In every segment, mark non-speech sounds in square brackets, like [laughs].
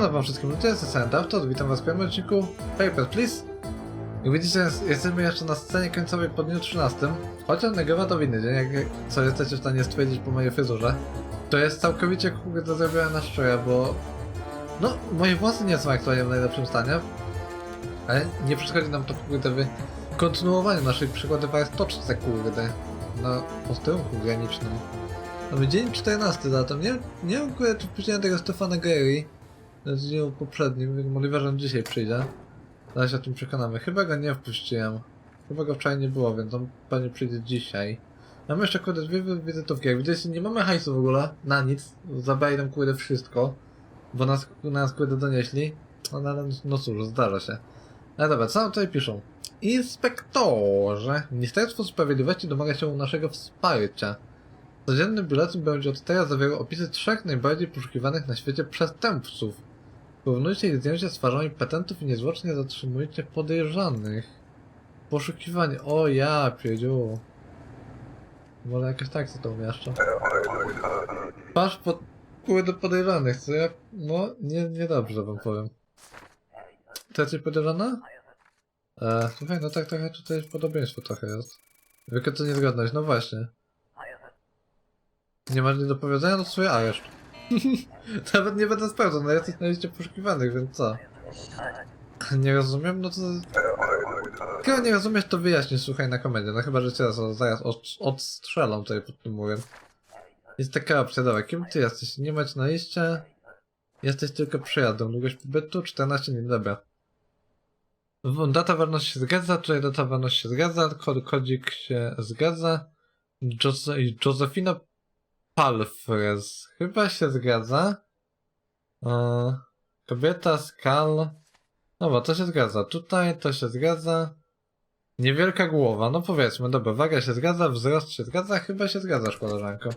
Siemano wam wszystkim, to jest Sandaftor, witam was w pierwszym odcinku Paper Please. Jak widzicie, jest- jesteśmy jeszcze na scenie końcowej po dniu 13, chociaż nagrywa to w inny dzień, jak co jesteście w stanie stwierdzić po mojej fryzurze. To jest całkowicie kurde zrobione na szczerze, bo... No, moje włosy nie są aktualnie w najlepszym stanie, ale nie przeszkodzi nam to kurde w kontynuowaniu naszej przygody w stoczce kurde, na posterunku granicznym. Mamy dzień 14 zatem, nie, nie wiem kurde, czy wpuściłem tego Stefana Gary na dniu poprzednim, więc możliwe, że on dzisiaj przyjdzie. Zaraz się o tym przekonamy. Chyba go nie wpuściłem. Chyba go wczoraj nie było, więc on pewnie przyjdzie dzisiaj. Mamy jeszcze kurde dwie wi- wizytówki. Jak widzicie, nie mamy hajsu w ogóle, na nic. Zabrali nam kurde wszystko, bo nas, nas kurde donieśli. No, no, no, no cóż, zdarza się. Ale dobra, co nam tutaj piszą? Inspektorze, Ministerstwo Sprawiedliwości domaga się naszego wsparcia. Codzienny biuletyn będzie od teraz zawierał opisy trzech najbardziej poszukiwanych na świecie przestępców. Porównujcie ich zdjęcia z twarzami petentów i niezwłocznie zatrzymujcie podejrzanych. Poszukiwanie. O ja, pierdziu. Może jakoś tak sobie to umieszczę. Twarz pod... Kurde podejrzanych, co ja... No, nie, niedobrze wam powiem. To jesteś podejrzana? E, słuchaj, no tak trochę tutaj podobieństwo trochę jest. Wielka to niezgodność, no właśnie. Nie masz nic do powiedzenia, to swój areszt. [laughs] Nawet nie będę sprawdzał, no jesteś na liście poszukiwanych, więc co? Nie rozumiem, no to... Skoro nie rozumiesz, to wyjaśnij, słuchaj, na komendzie. No chyba, że cię zaraz, od, odstrzelam tutaj pod tym murem. Jest taka opcja, dobra, kim ty jesteś? Nie mać na liście. Jesteś tylko przyjazdem. Długość pobytu 14 dni, dobra. Data ważności się zgadza, tutaj data ważności się zgadza, kod, kodzik się zgadza. Jose Josefina Palfrez. Chyba się zgadza. E, kobieta, skal. No bo to się zgadza. Tutaj to się zgadza. Niewielka głowa. No powiedzmy, dobra, waga się zgadza, wzrost się zgadza, chyba się zgadzasz, koleżanko.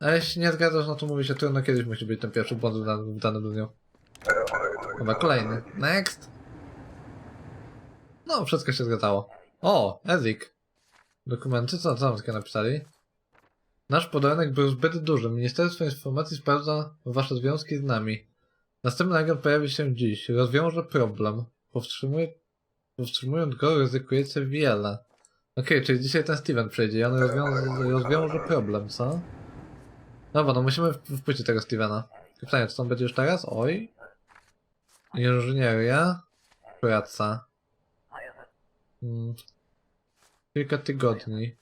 A jeśli nie zgadzasz, no to mówi się trudno, kiedyś musi być ten pierwszy błąd w danym, dniu. Chyba kolejny. Next. No, wszystko się zgadzało. O, Ezik. Dokumenty, co, co tam takie napisali? Nasz podarunek był zbyt duży. Ministerstwo Informacji sprawdza wasze związki z nami. Następny agent pojawi się dziś. Rozwiąże problem. Powstrzymuje, powstrzymując go, ryzykujecie wiele. Okej, czyli dzisiaj ten Steven przyjdzie i on rozwiąże, rozwiąże problem, co? Dobra, no musimy wpuścić tego Stevena. Pytanie, co tam będzie już teraz? Oj. Inżynieria. Praca. Hmm. Kilka tygodni.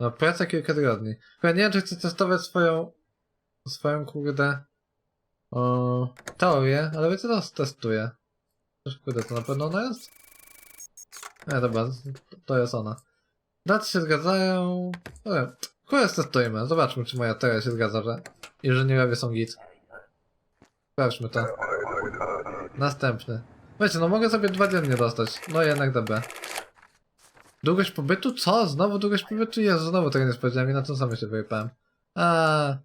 No, praca kilka tygodni. Chyba nie wiem, czy chcę testować swoją... swoją kurde... O, teorię, ale wiecie co, testuję. Też kurde, to na pewno ona jest? Nie, dobra, to jest ona. Daty się zgadzają... Dobra, kurde, testujmy. Zobaczmy, czy moja teoria się zgadza, że inżynierowie są git. Sprawdźmy to. Następny. Wiecie, no mogę sobie dwa dziennie dostać. No jednak dobra. Długość pobytu? Co? Znowu długość pobytu? Jezu, znowu tego nie spodziewałem i na tym samym się wyjechałem. A.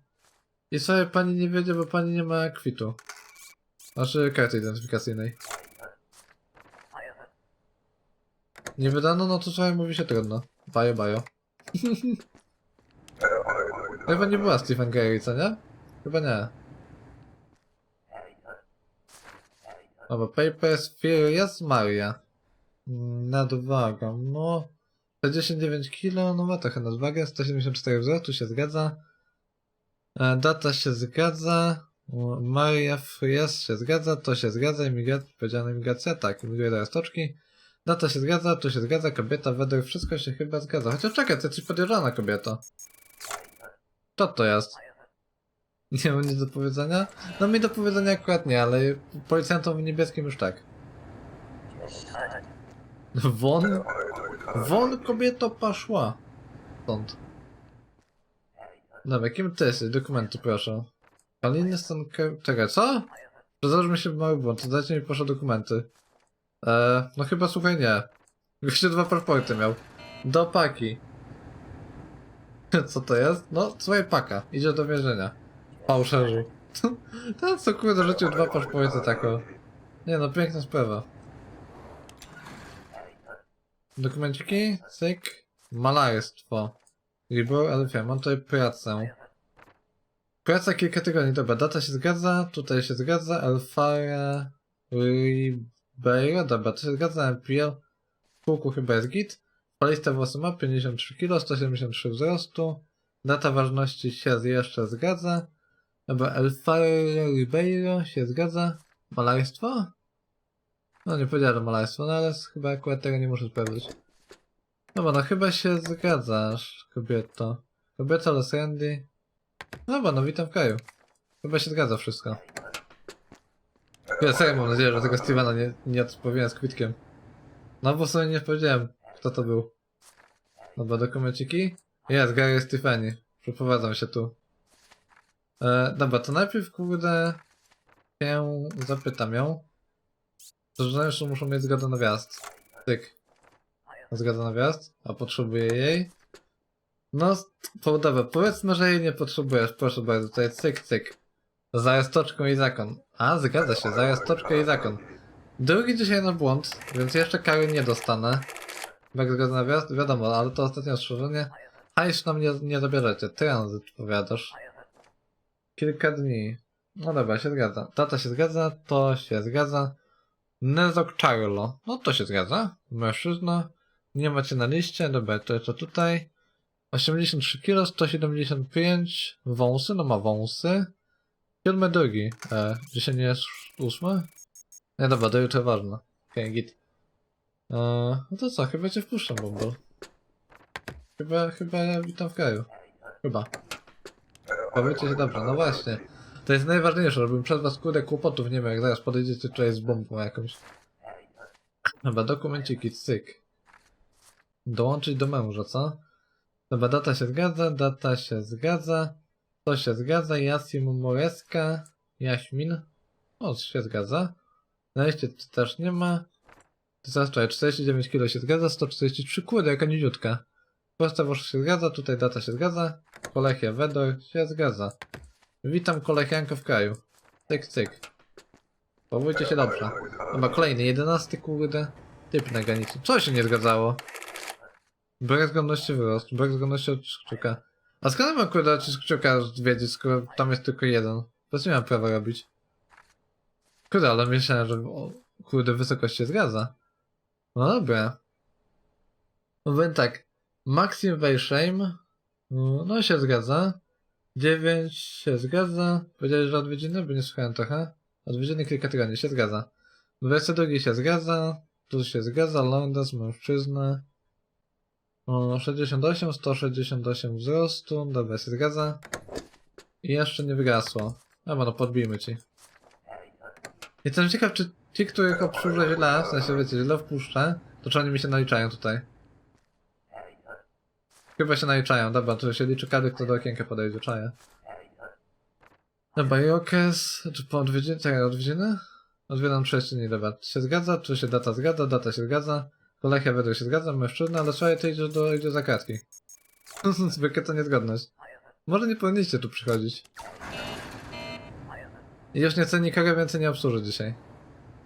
I sobie pani nie wiedzie, bo pani nie ma kwitu. Znaczy karty identyfikacyjnej. Nie wydano, no to sobie mówi się trudno. Bajo, bajo. [laughs] Chyba nie była Stephen Gary, co nie? Chyba nie. Dobra, Papers, Furious, Maria. Nadwaga, no... 49 kg, no ma trochę nadwagę, 174 wzrostu się zgadza. E, data się zgadza. Maria Fries się zgadza, to się zgadza, imigracja, powiedziana imigracja, tak, imigruje do Stoczki. Data się zgadza, tu się zgadza, kobieta, według wszystko się chyba zgadza. Chociaż czekaj, to jesteś podejrzana kobieta. Co to jest? Nie mam nic do powiedzenia? No mi do powiedzenia akurat nie, ale policjantom w niebieskim już tak. Won? Won kobieto poszła. Stąd. Dobra, kim ty jesteś? Dokumenty proszę. Paliny Stanke... Czekaj, co? Przezaż mi się mały błąd, dajcie mi proszę dokumenty. Eee, no chyba słuchaj nie. Jeszcze dwa paszporty miał. Do paki. [laughs] Co to jest? No, słuchaj paka. Idzie do więzienia. Fałszerzu. [laughs] Ten co kurde rzucił dwa paszporty tako. Nie no, piękna sprawa. Dokumenciki? Cyk. Malarstwo. Libor, ale mam tutaj pracę. Praca kilka tygodni, dobra, data się zgadza, tutaj się zgadza, Alfara, Ribeiro, dobra, to się zgadza, MPL, w kółku chyba jest git, palista włosy ma 53 kg, 173 wzrostu, data ważności się jeszcze zgadza, dobra, Alfara Ribeiro się zgadza, malarstwo? No nie powiedziałem, że malarstwo, no ale chyba akurat tego nie muszę sprawdzić. Dobra, no chyba się zgadzasz, kobieto. Kobieta Los Randy. Dobra, no witam w kraju. Chyba się zgadza wszystko. Ja serio mam nadzieję, że tego Stevena nie, nie odpowiedziałem z kwitkiem. No bo sobie nie powiedziałem, kto to był. Dobra, dokumenciki. Jest, Gary Stephanie. Przeprowadzam się tu. E, dobra, to najpierw kurde się zapytam ją. Że muszą mieć zgodę na wjazd. Tyk. Zgoda na wjazd? A potrzebuję jej? No, po, dobra, powiedzmy, że jej nie potrzebujesz, proszę bardzo, tutaj cyk, cyk. Zajazd toczką i zakon. A, zgadza się, zajazd toczkę i zakon. Drugi dzisiaj na błąd, więc jeszcze kary nie dostanę. Jak zgoda na wjazd? Wiadomo, ale to ostatnie ostrzeżenie. Hajsz nam nie, nie zabierzecie, tranzyt powiadasz. Kilka dni. No dobra, się zgadza. Data się zgadza, to się zgadza. Nezok Charlo. No to się zgadza. Mężczyzna. Nie macie na liście, dobra, to jest to tutaj. 83 kg, 175 wąsy, no ma wąsy. Siódmy drugi. E, dzisiaj nie jest ósmy? Nie dobra, do jutra ważne. Okej, git. E, no to co, chyba cię wpuszczam, Bumble. Chyba, chyba witam w kraju. Chyba. Powiedzcie się dobrze, no właśnie. To jest najważniejsze, żebym przed was kurde kłopotów nie miał, jak zaraz podejdziecie tutaj z bombą jakąś. Dobra, dokumenciki, cyk. Dołączyć do męża, co? Dobra, data się zgadza, data się zgadza. To się zgadza, Jasim Moreska, Jaśmin. O, się zgadza. Na liście to też nie ma. Zaraz czekaj, 49 kg się zgadza, 143, kurde, jaka niziutka. Podstawowo się zgadza, tutaj data się zgadza. Kolechia Wedor się zgadza. Witam kolechianko w kraju. Cyk, cyk. Powójcie się dobrze. Dobra, kolejny, 11 kurde. Typ na granicy. Co się nie zgadzało? Brak zgodności wzrost, brak zgodności odcisk kciuka. A skąd mam kurde odcisk kciuka wiedzieć, skoro tam jest tylko jeden? To co miałem prawo robić? Kurde, ale myślałem, że o, kurde wysokość się zgadza. No dobra. No więc tak. Maxim Weishame. No się zgadza. 9 się zgadza. Powiedziałeś, że odwiedziny? Bo nie słuchałem trochę. Odwiedziny kilka tygodni się zgadza. 22 się zgadza. Tu się zgadza. Londas, mężczyzna. O, 68, 168 wzrostu, dobra, się zgadza. I jeszcze nie wygasło. Dobra, no podbijmy ci. Jestem ciekaw, czy ci, których obsłużę źle, w sensie wiecie, źle wpuszczę, to czy oni mi się naliczają tutaj? Chyba się naliczają, dobra, tu się liczy każdy, kto do okienka podejdzie, czaję. Dobra, i okres, czy po odwiedziny, czekaj, odwiedziny? Odwiedzam 6 dni, dobra, się zgadza, czy się data zgadza, data się zgadza. Kolechia według się zgadza, mężczyzna, ale słuchaj, ty idziesz do, idzie za kratki. [laughs] Zwykle to niezgodność. Może nie powinniście tu przychodzić. I już nie ceni kogo więcej nie obsłuży dzisiaj.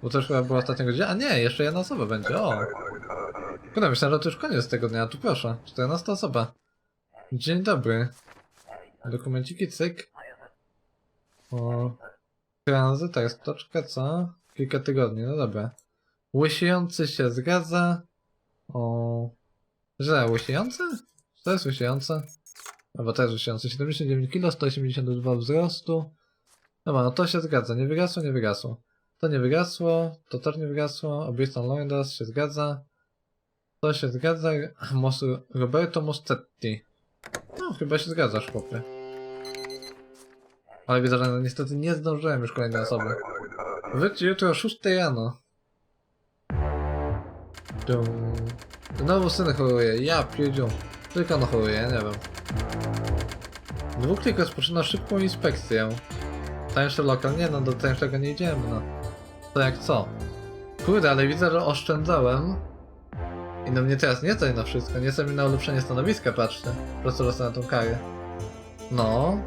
Bo to już chyba była ostatnia godzina. A nie, jeszcze jedna osoba będzie, o! Kurde, myślałem, że to już koniec tego dnia, tu proszę. 14 osoba. Dzień dobry. Dokumenciki, cyk. O. Tranzyt, to jest toczka, co? Kilka tygodni, no dobra. Łysiejący się zgadza. O. Że łysiejący? To jest łysiejące? Albo jest łysiejący. 79 kg, 182 wzrostu. Dobra, no to się zgadza. Nie wygasło, nie wygasło. To nie wygasło, to też nie wygasło. Obiecą Loindas się zgadza. To się zgadza. Mos Roberto Mostetti. No, chyba się zgadzasz, chłopie. Ale widzę, że niestety nie zdążyłem już kolejnej osoby. Wyjdź jutro o 6 rano. Dum. Znowu syn choruje, ja pierdziu. Tylko on choruje, nie wiem. Dwuklik rozpoczyna szybką inspekcję. Tańszy lokal, nie no, do tańszego nie idziemy, no. To jak co? Kurde, ale widzę, że oszczędzałem. I no mnie teraz nie stać na wszystko, nie stać mi na ulepszenie stanowiska, patrzcie. Po prostu dostanę tą karę. No.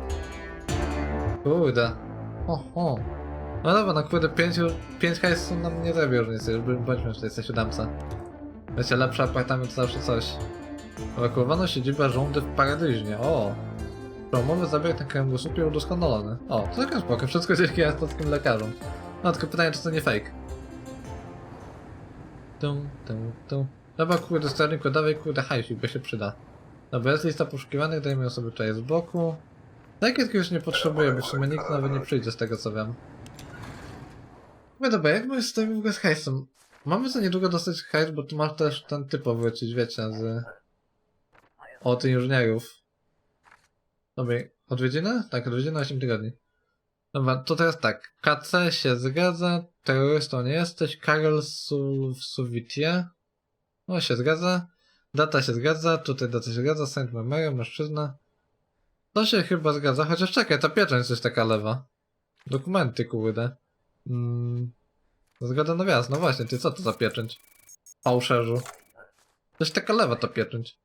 Kurde. Oho. No dobra, no kurde, 5 pięć hajsów nam nie zrobił różnicy, już bądźmy w tej C7. Wiecie, lepszy apartament zawsze coś. Ewakuowano siedzibę rządy w Paradyżnie, o! Promowy zabieg na kręgosłupie udoskonalony. O, to całkiem spoko, wszystko dzięki azteckim lekarzom. No tylko pytanie, czy to nie fake. Tum, tum, tum. Dobra, kurde, sterniku, dawaj kurde hajsik, bo się przyda. Dobra, jest lista poszukiwanych, dajmy ją sobie tutaj z boku. Takiego już nie potrzebuję, bo w sumie nikt nawet nie przyjdzie z tego co wiem. No dobra, jak my stoimy w ogóle z hajsem? Mamy za niedługo dostać hajs, bo tu masz też ten typowy wrócić, wiecie, z... Od inżynierów. Dobra, odwiedziny? Tak, odwiedziny 8 tygodni. Dobra, to teraz tak. KC się zgadza, terrorystą nie jesteś, Karol Sul w. No się zgadza. Data się zgadza, tutaj data się zgadza, Saint Memory, mężczyzna. To się chyba zgadza, chociaż czekaj, ta pieczęć coś taka lewa. Dokumenty, kurde. Mm. Zgoda na wjazd, no właśnie, ty co to za pieczęć? Fałszerzu. Coś taka lewa ta pieczęć.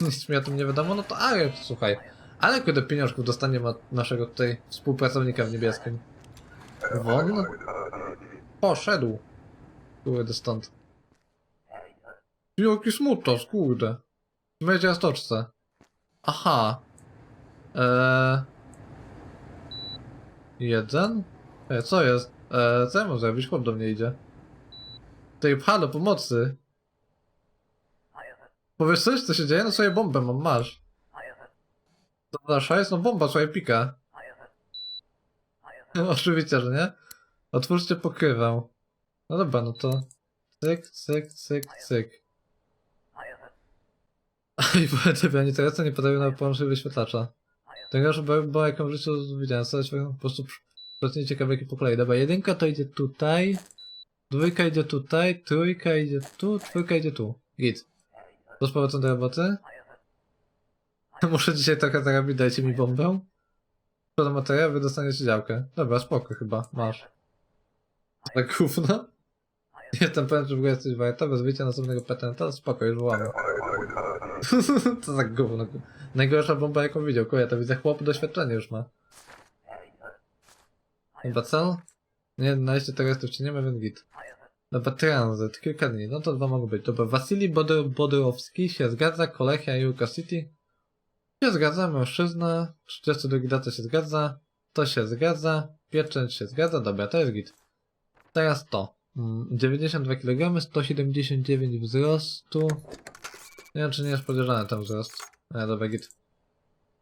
Nic mi o tym nie wiadomo, no to ale słuchaj. Ale kurde pieniążków dostaniemy od naszego tutaj współpracownika w niebieskim. Won? Poszedł. Kurde stąd. Jaki smutos, kurde. Będzie na stoczce. Aha. Eee... Jeden? E, co jest? E, co ja mam zrobić? Chłop do mnie idzie. Tej halo, pomocy. Powiesz coś, co się dzieje? No sobie bombę mam, masz. Dobra, szajs, no bomba, słuchaj, pika. [laughs] Oczywiście, że nie. Otwórzcie pokrywę. No dobra, no to... Cyk, cyk, cyk, cyk. [laughs] I powiem, ani teraz nie podają na połączenie wyświetlacza. Tego, że bo, jaką w życiu widziałem, sobie po prostu procentnie ciekawe jakie po kolei. Dobra, jedynka to idzie tutaj, dwójka idzie tutaj, trójka idzie tu, czwórka idzie tu. Git. Powrotem do roboty. [laughs] Muszę dzisiaj trochę zarobić, dajcie mi bombę. Sprzedam materiał, wy dostaniecie działkę. Dobra, spoko chyba, masz. Tak gówno? [laughs] Jestem pewien, że w ogóle jesteś warta, bez następnego patenta, spoko, już wołamy. [laughs] Co za gówno. Najgorsza bomba jaką widział, koja, to widzę chłop doświadczenie już ma. Chyba cel? Nie, na liście terrorystów ci nie ma, więc git. Dobra, tranzyt, kilka dni, no to dwa mogą być. Dobra, Wasilij Bodo- Bodorowski się zgadza, Kolechia Jurka City. Się zgadza, mężczyzna, 32 data się zgadza, to się zgadza, pieczęć się zgadza, dobra, to jest git. Teraz to. Mm, 92 kg, 179 wzrostu. Nie wiem, czy nie jest podejrzany ten wzrost. Nie, dobra, git.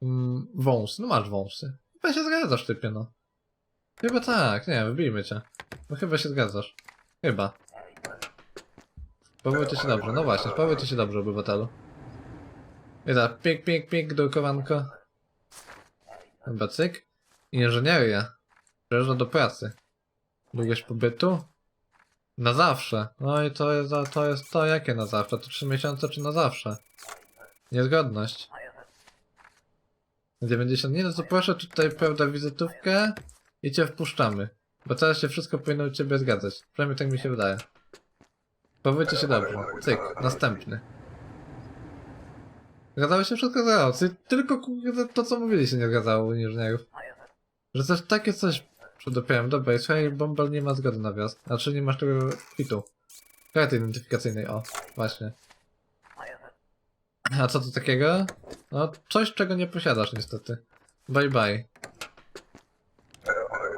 Mm, wąs, no masz wąsy. Chyba się zgadzasz, typie, no. Chyba tak, nie, wybijmy cię. No chyba się zgadzasz. Chyba. Sprawujcie się dobrze, no właśnie, sprawujcie się dobrze, obywatelu. I tak, pik, pik, pik, drukowanko. Chyba cyk. Inżynieria. Przyjeżdża do pracy. Długość pobytu? Na zawsze. No i to jest, to jest to, jakie na zawsze? To 3 miesiące czy na zawsze? Niezgodność. 90 nie, no to proszę tutaj, prawda, wizytówkę i cię wpuszczamy. Bo teraz się wszystko powinno u ciebie zgadzać. Przynajmniej tak mi się wydaje. Powiedzcie się dobrze. Cyk, następny. Zgadzało się wszystko zgadzało. Ty- Tylko to co mówili się nie zgadzało u inżynierów. Że coś takie coś przedopiałem. Dobra, i słuchaj, nie ma zgody na wjazd. Znaczy nie masz tego kwitu. Karty identyfikacyjnej, o, właśnie. A co to takiego? No, coś czego nie posiadasz niestety. Bye bye.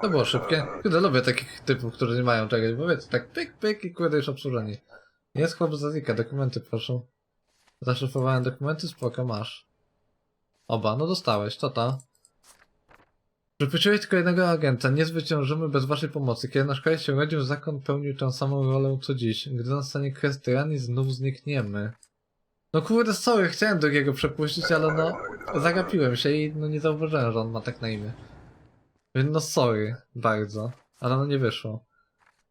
To było szybkie. Kurde, lubię takich typów, którzy nie mają czegoś, bo wiecie, tak pyk, pyk i kurde już obsłużeni. Jest chłop z Azika, dokumenty proszę. Zaszyfrowałem dokumenty, spoko, masz. Oba, no dostałeś, to to. Przypuściłeś tylko jednego agenta, nie zwyciężymy bez waszej pomocy. Kiedy nasz kraj się urodził, zakon pełnił tę samą rolę co dziś. Gdy nastanie kres tyranii, znów znikniemy. No kurde, sorry, chciałem drugiego przepuścić, ale no, zagapiłem się i no nie zauważyłem, że on ma tak na imię. Więc no sorry, bardzo, ale no nie wyszło.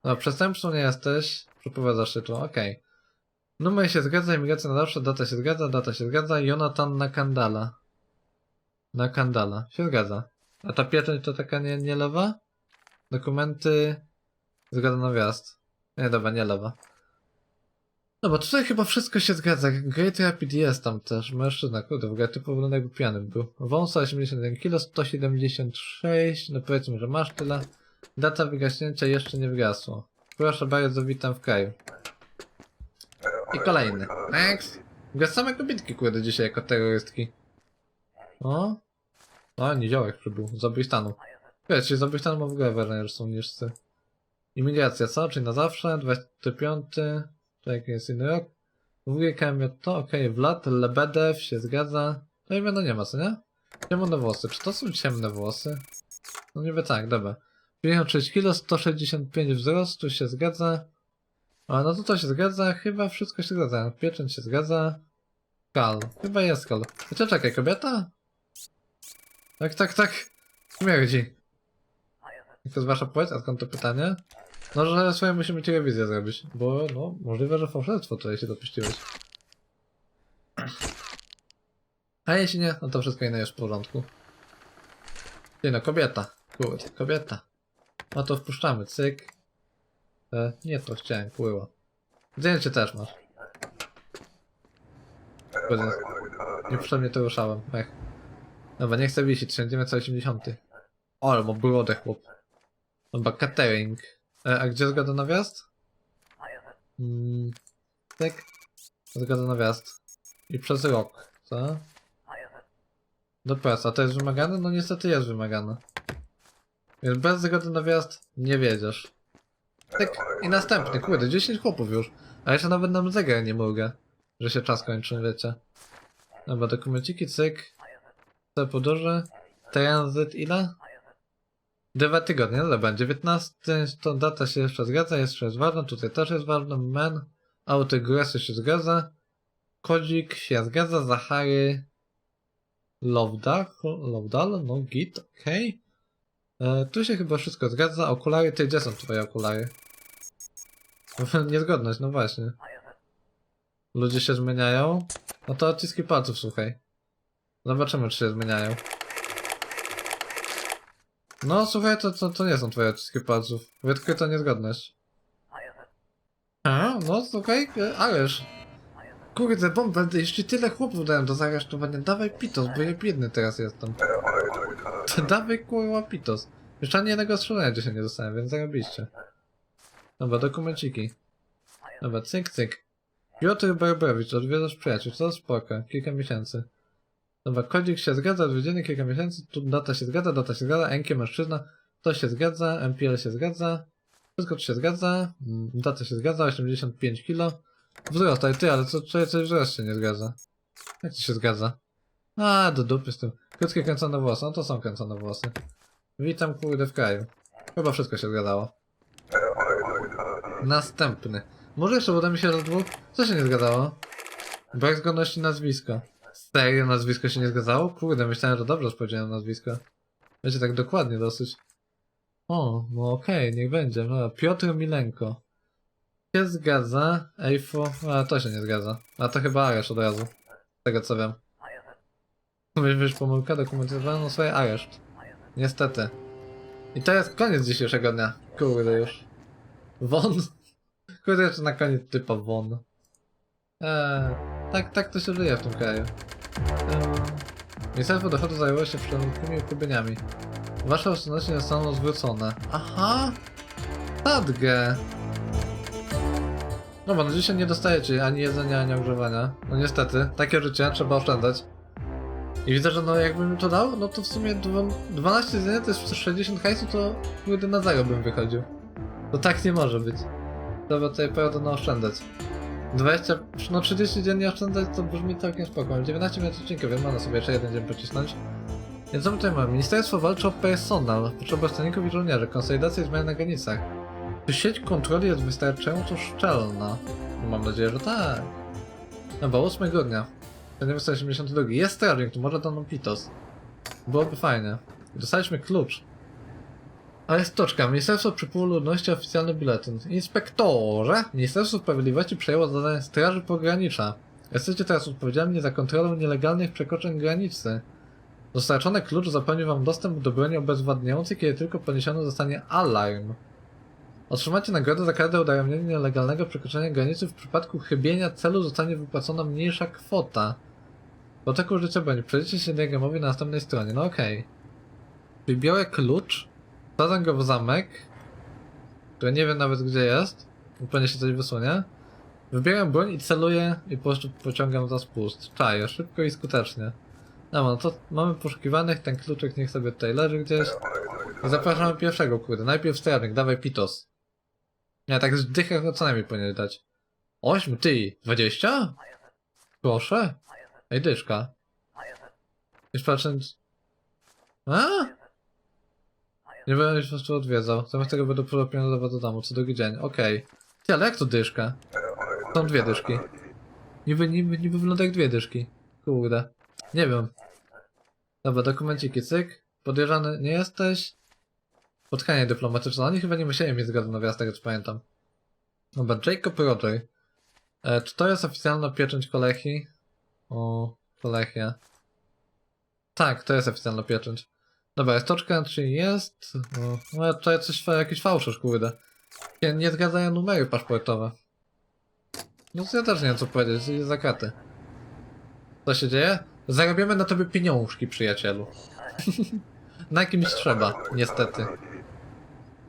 No, przestępcą nie jesteś, przeprowadzasz się tu, okej. Numer się zgadza, imigracja na zawsze, data się zgadza, data się zgadza, Jonathan na Kandala. Na Kandala, się zgadza. A ta pieczęć to taka nie, nie lewa? Dokumenty... Zgadza na wjazd. Nie, dobra, nie lewa. No bo tutaj chyba wszystko się zgadza. Great Rapid jest tam też. Mężczyzna, kurde, w ogóle typu wygląda jakby pijany był. Wąsa 81 kg, 176, no powiedzmy, że masz tyle. Data wygaśnięcia jeszcze nie wygasło. Proszę bardzo, witam w kraju. I kolejny. Next. Ogóle same kobitki, kurde, dzisiaj jako terrorystki. O. O, niziołek przybył. Z. Wiesz, czyli z Obristanu ma w ogóle że są niżcy. Imigracja, co? Czyli na zawsze, 25, to jaki jest inny rok. KMJ to, okej, Vlad, Lebedew się zgadza. No i no nie ma, co nie? Ciemne włosy, czy to są ciemne włosy? No niby tak, dobra. 56 kg, 165 wzrostu się zgadza. A no to to się zgadza, chyba wszystko się zgadza. Pieczęć się zgadza. Kal, chyba jest kal. Chociaż czekaj, kobieta? Tak, tak, tak. Śmierdzi. Jak to jest wasza płeć? A skąd to pytanie? No, że swoje musimy telewizję zrobić, bo no, możliwe, że fałszerstwo tutaj się dopuściłeś. A jeśli nie, no to wszystko inne jest w porządku. No, kobieta. Kurde, kobieta. No to wpuszczamy, cyk. E, nie to chciałem, kurwa. Zdjęcie też masz. Kurde, niepotrzebnie to ruszałem, ech. Dobra, nie chcę wisić, 1980. O, ale ma brodę chłop. Dobra, catering. E, a gdzie zgoda na wjazd? Mm, tak. Zgoda na wjazd. I przez rok, co? Do pracy, a to jest wymagane? No niestety jest wymagane. Więc bez zgody na wjazd nie wiedziesz. Tak, i następny, kurde, 10 chłopów już. A jeszcze nawet nam zegar nie mruga, że się czas kończy, wiecie. Dobra, dokumenciki, cyk. Co podróże? Tranzyt ile? Dwa tygodnie, no dobra, 19, to data się jeszcze zgadza, jeszcze jest ważna, tutaj też jest ważna, men, autogresy się zgadza, kodzik się zgadza, Zachary, Lovdal, Lovdal, no git, okej. E, Tu się chyba wszystko zgadza, okulary, ty gdzie są twoje okulary? [laughs] Niezgodność, no właśnie. Ludzie się zmieniają? No to odciski palców, słuchaj. Zobaczymy, czy się zmieniają. No słuchaj, to, to, to nie są twoje odciski palców. Wykryto niezgodność. A, no słuchaj, e, ależ. Kurde, bombę, jeśli tyle chłopów dałem do zaresztowania, dawaj pitos, bo ja biedny teraz jestem. To dawaj kurwa pitos. Jeszcze ani jednego strzelania dzisiaj nie dostałem, więc zarobiście. Dobra, dokumenciki. Dobra, cyk, cyk. Piotr Barbarowicz, odwiedzasz przyjaciół, to spoko, kilka miesięcy. Dobra, kodzik się zgadza, odwiedziny kilka miesięcy, tu data się zgadza, data się zgadza, Enkie mężczyzna, to się zgadza, MPL się zgadza, wszystko tu się zgadza, mm, data się zgadza, 85 kg. Wzrost, ale ty, ale co, co, coś wzrost się nie zgadza. Jak to się zgadza? A, do dupy z tym. Krótkie kręcone włosy, no to są kręcone włosy. Witam kurde w kraju. Chyba wszystko się zgadzało. Następny. Może jeszcze uda mi się do dwóch? Co się nie zgadzało? Brak zgodności nazwiska. Serio nazwisko się nie zgadzało? Kurde, myślałem, że dobrze powiedziałem nazwisko. Wiecie, tak dokładnie dosyć. O, no okej, niech będzie. No, Piotr Milenko. Się zgadza. Ejfo. A, to się nie zgadza. A to chyba areszt od razu. Z tego co wiem. Wiesz, pomyłka dokumentowana, no sobie areszt. Niestety. I to jest koniec dzisiejszego dnia. Kurde już. Won. [laughs] Kurde, jeszcze na koniec typa won. Eee, tak, tak to się żyje w tym kraju. Ministerstwo Dochodu zajęło się przemytnymi uchybieniami. Wasze oszczędności zostaną zwrócone. Aha! Sadgę! No bo no dzisiaj nie dostajecie ani jedzenia, ani ogrzewania. No niestety, takie życie, trzeba oszczędzać. I widzę, że no jakbym to dał, no to w sumie dwa- 12 dni to jest 60 hajsu, to kurde na zero bym wychodził. To tak nie może być. Trzeba tutaj pewno naoszczędzać. 20, no 30 dziennie oszczędzać to brzmi całkiem spoko. 19 minut odcinka, więc można sobie jeszcze jeden dzień pocisnąć. Więc co my tutaj mamy? Ministerstwo walczy o personal, potrzeba stenników i żołnierzy, konsolidacja i zmiany na granicach. Czy sieć kontroli jest wystarczająco szczelna? Mam nadzieję, że tak. Dobra, 8 grudnia. 1982. Jest strażnik, tu może dał nam Pitos. Byłoby fajnie. Dostaliśmy klucz. A jest toczka. Ministerstwo Przypływu Ludności oficjalny biuletyn. Inspektorze! Ministerstwo Sprawiedliwości przejęło zadanie Straży Pogranicza. Jesteście teraz odpowiedzialni za kontrolę nielegalnych przekroczeń granicy. Dostarczony klucz zapewni wam dostęp do broni obezwładniającej, kiedy tylko poniesiony zostanie alarm. Otrzymacie nagrodę za każde udaremnienie nielegalnego przekroczenia granicy. W przypadku chybienia celu zostanie wypłacona mniejsza kwota. Do tego użycia broni. Przejdziecie się diagramowi na następnej stronie. No okej. Czyli biorę klucz, wsadzam go w zamek, który nie wiem nawet gdzie jest, pewnie się coś wysunie. Wybieram broń i celuję i po prostu pociągam za spust. Czaję, szybko i skutecznie. No, no to mamy poszukiwanych, ten kluczyk niech sobie tutaj leży gdzieś. Zapraszamy pierwszego, kurde. Najpierw strażnik, dawaj Pitos. Ja tak z dychę co najmniej powinien dać. 8, ty, 20? Proszę. Ej, dyszka. Już patrząc... A? Nie będę już po prostu odwiedzał. Zamiast tego będę przyrobiony do domu, co drugi dzień. Okej. Ty, ale jak to dyszka? Są dwie dyszki. Niby, niby, niby wygląda jak dwie dyszki. Kurde. Nie wiem. Dobra, dokumenciki, cyk. Podejrzany nie jesteś. Spotkanie dyplomatyczne. Oni chyba nie musieli mieć zgody na wjazd, tego co pamiętam. Dobra, Jacob Roger. E, czy to jest oficjalna pieczęć Kolechi? O, Kolechia. Tak, to jest oficjalna pieczęć. Dobra, jest toczka, czy jest? O, no to coś, jakiś fałszerz, kurde. Nie, nie zgadzają numery paszportowe. No to ja też nie wiem co powiedzieć, jest zakaty. Co się dzieje? Zarabiamy na tobie pieniążki, przyjacielu. [laughs] na kimś trzeba, niestety.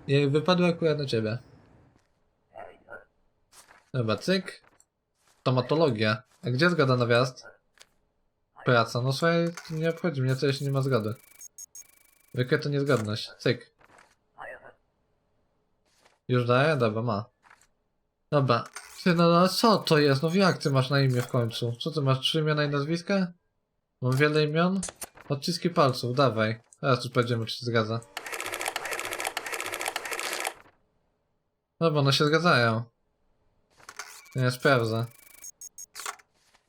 I wypadły akurat na ciebie. Dobra, cyk. Stomatologia. A gdzie zgoda na wjazd? Praca. No słuchaj, nie obchodzi mnie, co jeśli nie ma zgody. Zwykle to niezgodność. Cyk. Już daje? Dobra, ma. Dobra. Ty, no, no co to jest? No jak ty masz na imię w końcu? Co ty masz? Trzy imiona i nazwiska? Mam wiele imion? Odciski palców, dawaj. Teraz już powiedziemy, czy się zgadza. No się zgadzają. Nie, sprawdzę.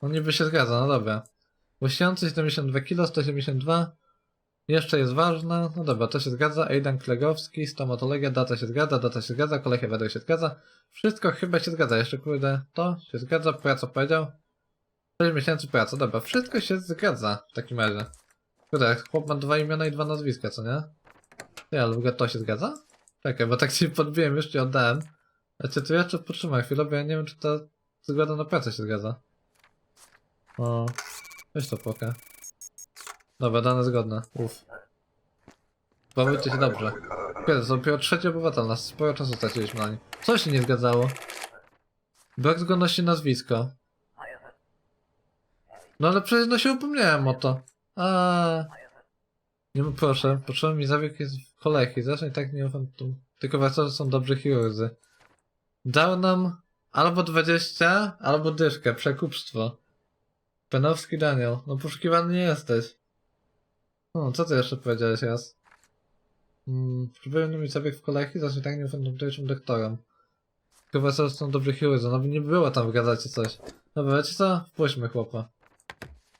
No niby się zgadza, no dobra. Łysiący 72 kg, 172. Jeszcze jest ważne. No dobra, to się zgadza. Aidan Klegowski, stomatologia, data się zgadza, data się zgadza, kolejka wiadomo się zgadza. Wszystko chyba się zgadza. Jeszcze kurde, to się zgadza, praca powiedział. 6 miesięcy praca, dobra, wszystko się zgadza w takim razie. Kurde, chłop ma dwa imiona i dwa nazwiska, co nie? Nie, ale w ogóle to się zgadza? Czekaj, bo tak się podbiłem, już ci oddałem. A cię tu jeszcze potrzymaj chwilę, bo ja nie wiem, czy ta zgoda na pracę się zgadza. O, weź to pokę. Dobra, dane zgodne. Uff. Bawujcie się dobrze. Kiedy to dopiero trzeci obywatel, nas sporo czasu straciliśmy na nim. Co się nie zgadzało? Brak zgodności nazwisko. No ale przecież no się upomniałem o to. A. Nie mów proszę, potrzebny mi zabieg jest w kolejki. Zacznij tak nie ufam tu. Tylko że są dobrzy chirurdzy. Dał nam albo 20, albo dyszkę, przekupstwo. Penowski Daniel, no poszukiwany nie jesteś. No, co ty jeszcze powiedziałeś raz? Hmm, próbuję mieć zabieg w kolejki, zacznij nie ufam tamtejszym doktorom. Chyba są dobrzy chirurdzy, no by nie było tam, wygadacie coś. Dobra, wiecie co? Wpuśćmy chłopa.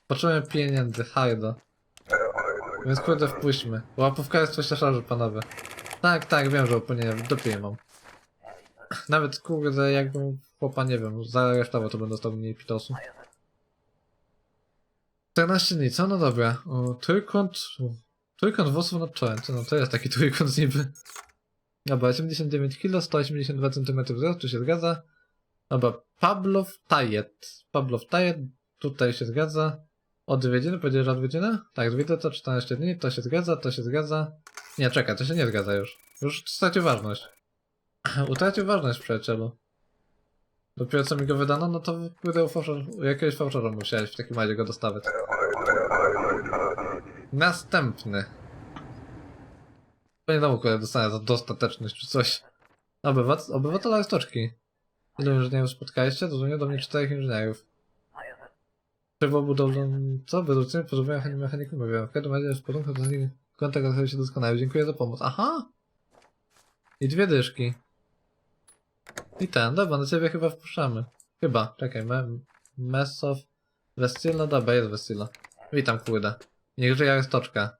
Potrzebuję pieniędzy, hardo. Więc kurde wpuśćmy. Łapówka jest coś szarży, panowie. Tak, tak, wiem, że opłynie w dupie je mam. Nawet kurde, jakbym chłopa, nie wiem, zaaresztował, to bym dostał mniej pitosu. 14 dni, co? No dobra. O, trójkąt... Trójkąt włosów nad czołem, co no to jest taki trójkąt niby. Dobra, 89 kg, 182 cm wzrostu się zgadza. Dobra, Pablow Tajet. Pablow Tajet, tutaj się zgadza. Odwiedziny, powiedziałeś, odwiedziny? Tak, odwiedziny to 14 dni, to się zgadza, to się zgadza. Nie, czekaj, to się nie zgadza już. Już stracił ważność. [clears throat] Utracił ważność, przyjacielu. Dopiero co mi go wydano, no to kurde u jakiegoś fałszera musiałeś w takim razie go dostawać. Następny. Nie wiadomo, kurde dostanę za dostateczność czy coś. Obywat obywatela Stoczki. Ilu inżynierów spotkaliście? Dozwonił do mnie czterech inżynierów. Trzeba budowlą... Co? Wydłużenie pożądania mechaników mówię. W każdym razie w porządku z nimi kontakt się doskonały. Dziękuję za pomoc. Aha! I dwie dyszki. I ten, dobra, na ciebie chyba wpuszczamy. Chyba, czekaj, me, Mesow, Westila, no dobra, jest Westila. Witam, kurde. Niech żyje stoczka.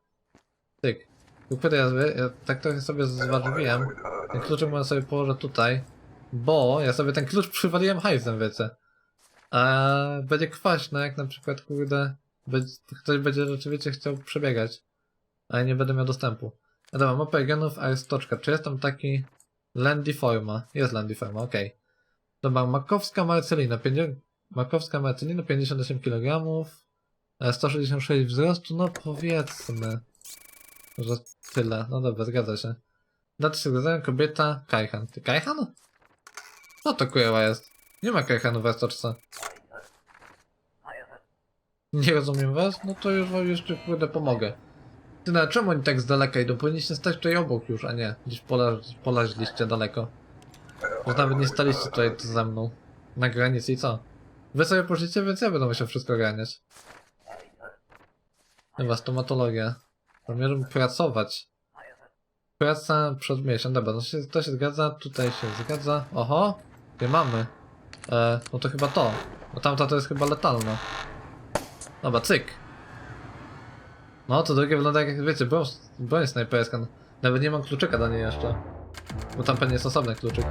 Tyk. Kurde, ja, ja tak trochę sobie zważywiłem. Ten kluczyk może sobie położę tutaj, bo ja sobie ten klucz przywaliłem hajsem, wiecie. A będzie kwaśne, jak na przykład, kurde, będzie, ktoś będzie rzeczywiście chciał przebiegać. A ja nie będę miał dostępu. No dobra, mapę genów, a jest toczka. Czy jest tam taki Landiforma? Jest Landiforma, okej. Okay. Dobra, Makowska Marcelina. 50... Makowska Marcelina, 58 kg. e, 166 wzrostu, no powiedzmy, że tyle. No dobra, zgadza się. Daty się zgadzają, kobieta, Kajhan. Ty Kajhan? Co to kurwa jest? Nie ma Kajhanu w stoczce. Nie rozumiem was? No to już wam jeszcze kurde pomogę. Ty na czemu oni tak z daleka idą? Powinniście stać tutaj obok już, a nie. Gdzieś pola, polaźliście daleko. Bo nawet nie staliście tutaj ze mną. Na granicy i co? Wy sobie poszliście, więc ja będę musiał wszystko ganiać. Chyba stomatologia. Zamierzam pracować. Praca przed miesiąc. Dobra, to się, to się zgadza, tutaj się zgadza. Oho, gdzie mamy? E, no to chyba to. Bo tamta to jest chyba letalna. Dobra, cyk. No, to drugie wygląda jak, wiecie, broń, broń snajperska. Nawet nie mam kluczyka do niej jeszcze. Bo tam pewnie jest osobny kluczyk.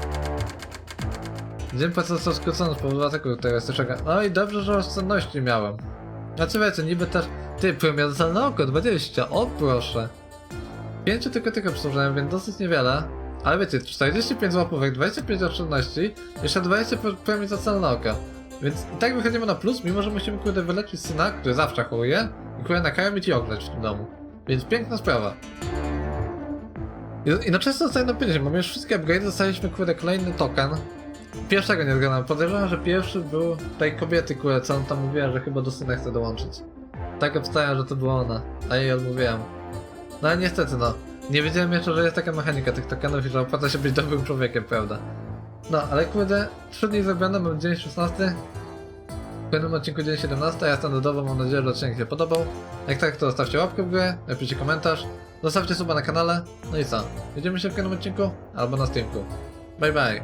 Dzień pracy został skrócony z powodu ataku terrorystycznego. No i dobrze, że oszczędności miałem. Znaczy wiecie, niby też... Ty, premia za oko 20, o proszę. Pięciu tylko tylko przysłużyłem, więc dosyć niewiele. Ale wiecie, 45 łapówek, 25 oszczędności, jeszcze 20 pre- premii za celne oka. Więc i tak wychodzimy na plus, mimo że musimy kurde wyleczyć syna, który zawsze choruje i kurde nakarmić i ogrzać w tym domu. Więc piękna sprawa. I, i na często zostaje na 50, mamy już wszystkie upgrade, dostaliśmy kurde kolejny token. Pierwszego nie zgadam, podejrzewam, że pierwszy był tej kobiety, kurde, co on tam mówiła, że chyba do syna chce dołączyć. Tak obstałem, że to była ona, a jej odmówiłem. No ale niestety no, nie wiedziałem jeszcze, że jest taka mechanika tych tokenów i że opłaca się być dobrym człowiekiem, prawda? No, ale kurde, dni zrobione, mam dzień 16. W kolejnym odcinku dzień 17, ja standardowo mam nadzieję, że odcinek się podobał. Jak tak, to zostawcie łapkę w górę, napiszcie komentarz, zostawcie suba na kanale, no i co? Widzimy się w kolejnym odcinku, albo na streamku. Bye bye!